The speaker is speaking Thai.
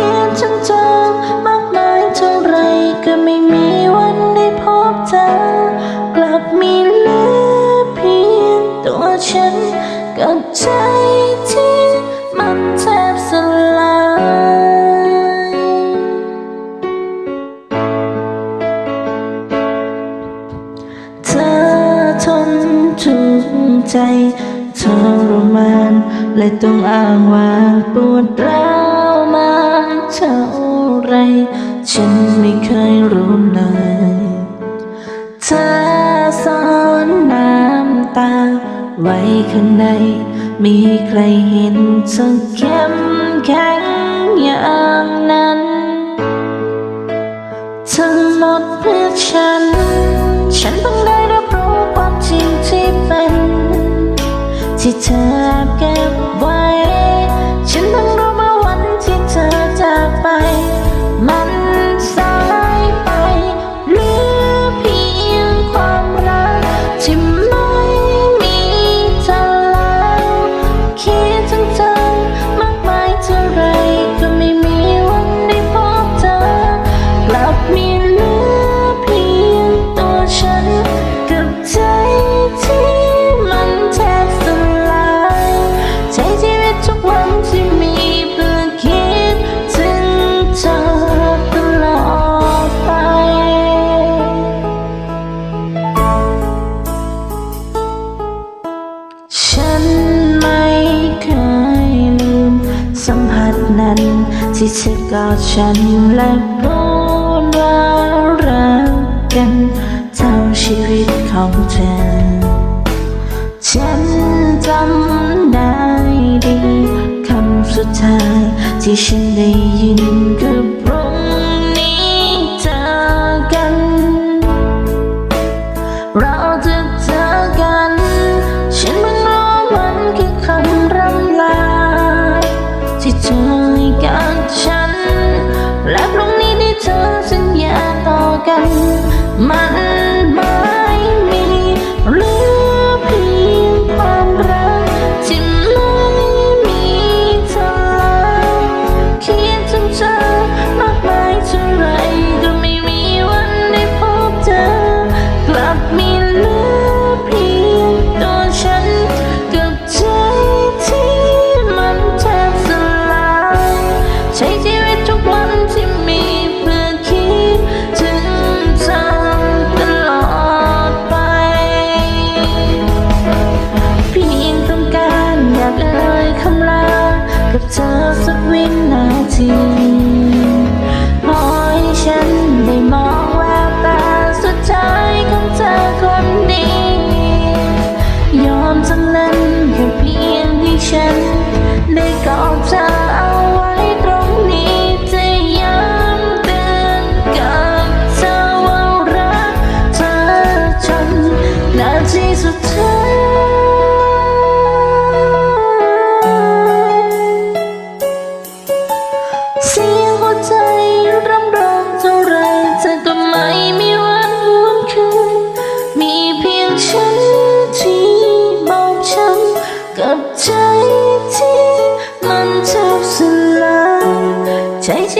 ขียนจาจามากมายเท่ไรก็ไม่มีวันได้พบเธอกลับมีเหลือเพียงตัวฉันกับใจที่มันแทบสลายทนทุกข์ใจทรมานและต้องอ้างว่างปวดร้าว เท่าไร ฉันไม่เคยรู้เลยเธอซ่อนน้ำตา ไว้ข้างใน มีใครเห็นเธอเข้มแข็งอย่างนั้นเธอหมดเพื่อฉัน ฉันต้องได้รับรู้ความจริงที่เป็น ที่เธอแก้ ที่เธอกอดฉันและพูดว่ารักกันเท่าชีวิตของเธอ ฉันจำได้ดีคำสุดท้ายที่ฉันได้ยิน tough of midnight JJ.